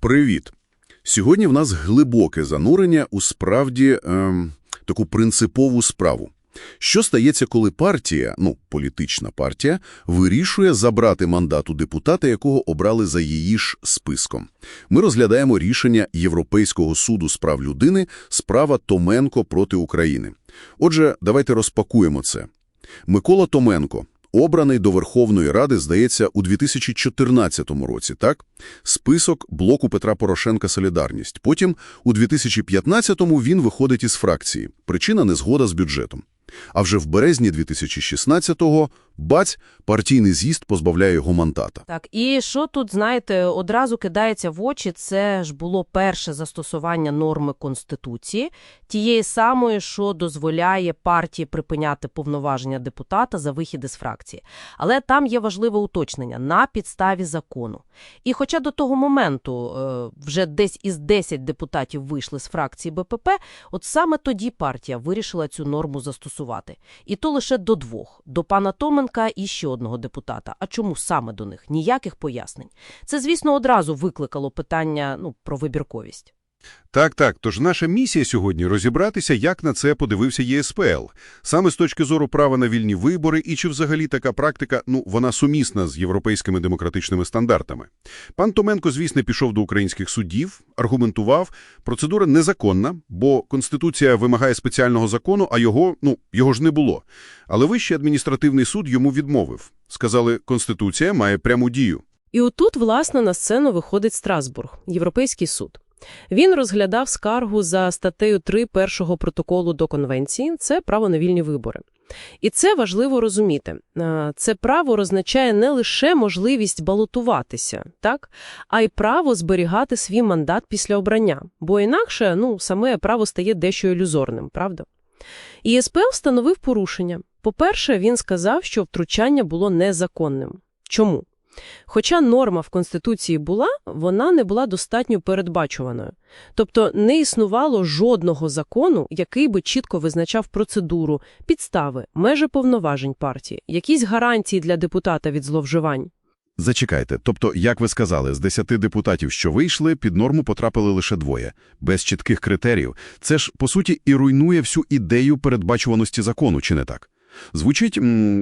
Привіт! Сьогодні в нас глибоке занурення у справді ем, таку принципову справу. Що стається, коли партія, ну, політична партія, вирішує забрати мандат у депутата, якого обрали за її ж списком? Ми розглядаємо рішення Європейського суду з прав людини справа Томенко проти України. Отже, давайте розпакуємо це. Микола Томенко, обраний до Верховної Ради, здається, у 2014 році, так? Список блоку Петра Порошенка «Солідарність». Потім у 2015-му він виходить із фракції. Причина – незгода з бюджетом. А вже в березні 2016-го баць, партійний з'їзд позбавляє його мандата. Так, і що тут, знаєте, одразу кидається в очі, це ж було перше застосування норми Конституції, тієї самої, що дозволяє партії припиняти повноваження депутата за вихід із фракції. Але там є важливе уточнення – на підставі закону. І хоча до того моменту е, вже десь із 10 депутатів вийшли з фракції БПП, от саме тоді партія вирішила цю норму застосувати. І то лише до двох – до пана Томенка і ще одного депутата. А чому саме до них? Ніяких пояснень. Це, звісно, одразу викликало питання ну, про вибірковість. Так, так. Тож наша місія сьогодні – розібратися, як на це подивився ЄСПЛ. Саме з точки зору права на вільні вибори і чи взагалі така практика, ну, вона сумісна з європейськими демократичними стандартами. Пан Томенко, звісно, пішов до українських судів, аргументував, процедура незаконна, бо Конституція вимагає спеціального закону, а його, ну, його ж не було. Але Вищий адміністративний суд йому відмовив. Сказали, Конституція має пряму дію. І отут, власне, на сцену виходить Страсбург, Європейський суд. Він розглядав скаргу за статтею 3 першого протоколу до конвенції – це право на вільні вибори. І це важливо розуміти. Це право означає не лише можливість балотуватися, так, а й право зберігати свій мандат після обрання. Бо інакше, ну, саме право стає дещо ілюзорним, правда? І встановив порушення. По-перше, він сказав, що втручання було незаконним. Чому? Хоча норма в Конституції була, вона не була достатньо передбачуваною. Тобто не існувало жодного закону, який би чітко визначав процедуру, підстави, межі повноважень партії, якісь гарантії для депутата від зловживань. Зачекайте, тобто, як ви сказали, з 10 депутатів, що вийшли, під норму потрапили лише двоє, без чітких критеріїв. Це ж, по суті, і руйнує всю ідею передбачуваності закону, чи не так? Звучить,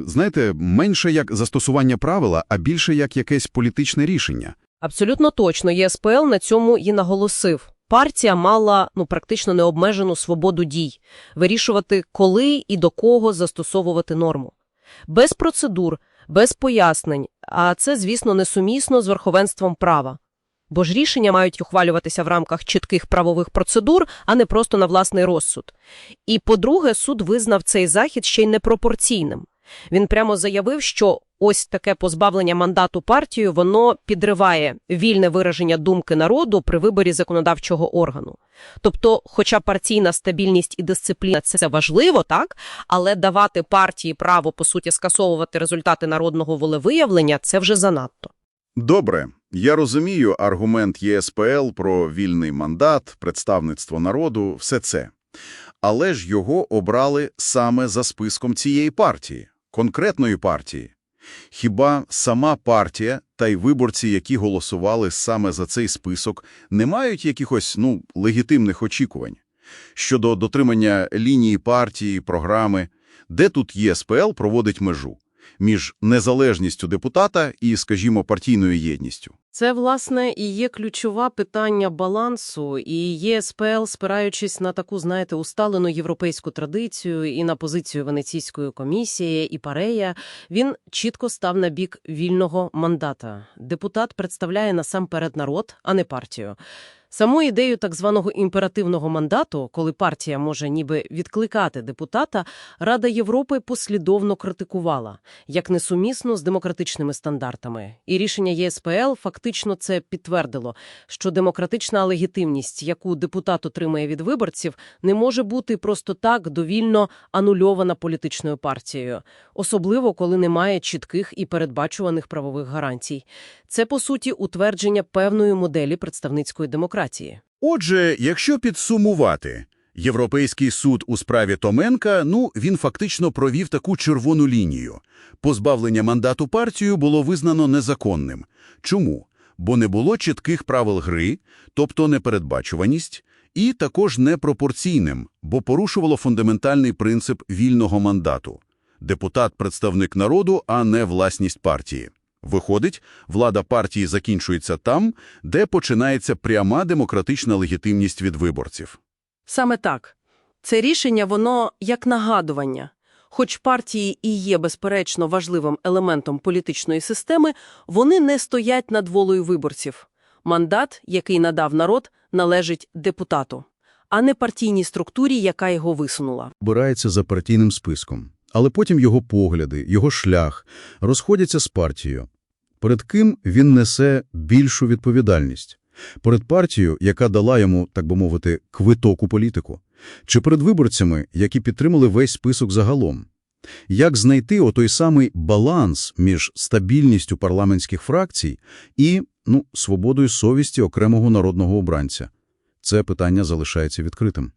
знаєте, менше як застосування правила, а більше як якесь політичне рішення. Абсолютно точно, ЄСПЛ на цьому і наголосив. Партія мала ну практично необмежену свободу дій, вирішувати, коли і до кого застосовувати норму. Без процедур, без пояснень, а це, звісно, несумісно з верховенством права. Бо ж рішення мають ухвалюватися в рамках чітких правових процедур, а не просто на власний розсуд. І, по-друге, суд визнав цей захід ще й непропорційним. Він прямо заявив, що ось таке позбавлення мандату партію, воно підриває вільне вираження думки народу при виборі законодавчого органу. Тобто, хоча партійна стабільність і дисципліна – це важливо, так? Але давати партії право, по суті, скасовувати результати народного волевиявлення – це вже занадто. Добре, я розумію аргумент ЄСПЛ про вільний мандат, представництво народу, все це. Але ж його обрали саме за списком цієї партії, конкретної партії. Хіба сама партія та й виборці, які голосували саме за цей список, не мають якихось, ну, легітимних очікувань? Щодо дотримання лінії партії, програми, де тут ЄСПЛ проводить межу? Між незалежністю депутата і, скажімо, партійною єдністю. Це, власне, і є ключове питання балансу, і ЄСПЛ, спираючись на таку, знаєте, усталену європейську традицію і на позицію Венеційської комісії і Парея, він чітко став на бік вільного мандата. Депутат представляє насамперед народ, а не партію. Саму ідею так званого імперативного мандату, коли партія може ніби відкликати депутата, Рада Європи послідовно критикувала, як несумісно з демократичними стандартами. І рішення ЄСПЛ фактично це підтвердило, що демократична легітимність, яку депутат отримає від виборців, не може бути просто так довільно анульована політичною партією, особливо коли немає чітких і передбачуваних правових гарантій. Це, по суті, утвердження певної моделі представницької демократії. Отже, якщо підсумувати, Європейський суд у справі Томенка, ну, він фактично провів таку червону лінію. Позбавлення мандату партію було визнано незаконним. Чому? бо не було чітких правил гри, тобто непередбачуваність, і також непропорційним, бо порушувало фундаментальний принцип вільного мандату. Депутат – представник народу, а не власність партії. Виходить, влада партії закінчується там, де починається пряма демократична легітимність від виборців. Саме так. Це рішення, воно як нагадування. Хоч партії і є, безперечно, важливим елементом політичної системи, вони не стоять над волею виборців. Мандат, який надав народ, належить депутату, а не партійній структурі, яка його висунула. обирається за партійним списком, але потім його погляди, його шлях розходяться з партією. Перед ким він несе більшу відповідальність? Перед партією, яка дала йому, так би мовити, квиток у політику? Чи перед виборцями, які підтримали весь список загалом? Як знайти отой самий баланс між стабільністю парламентських фракцій і, ну, свободою совісті окремого народного обранця? Це питання залишається відкритим.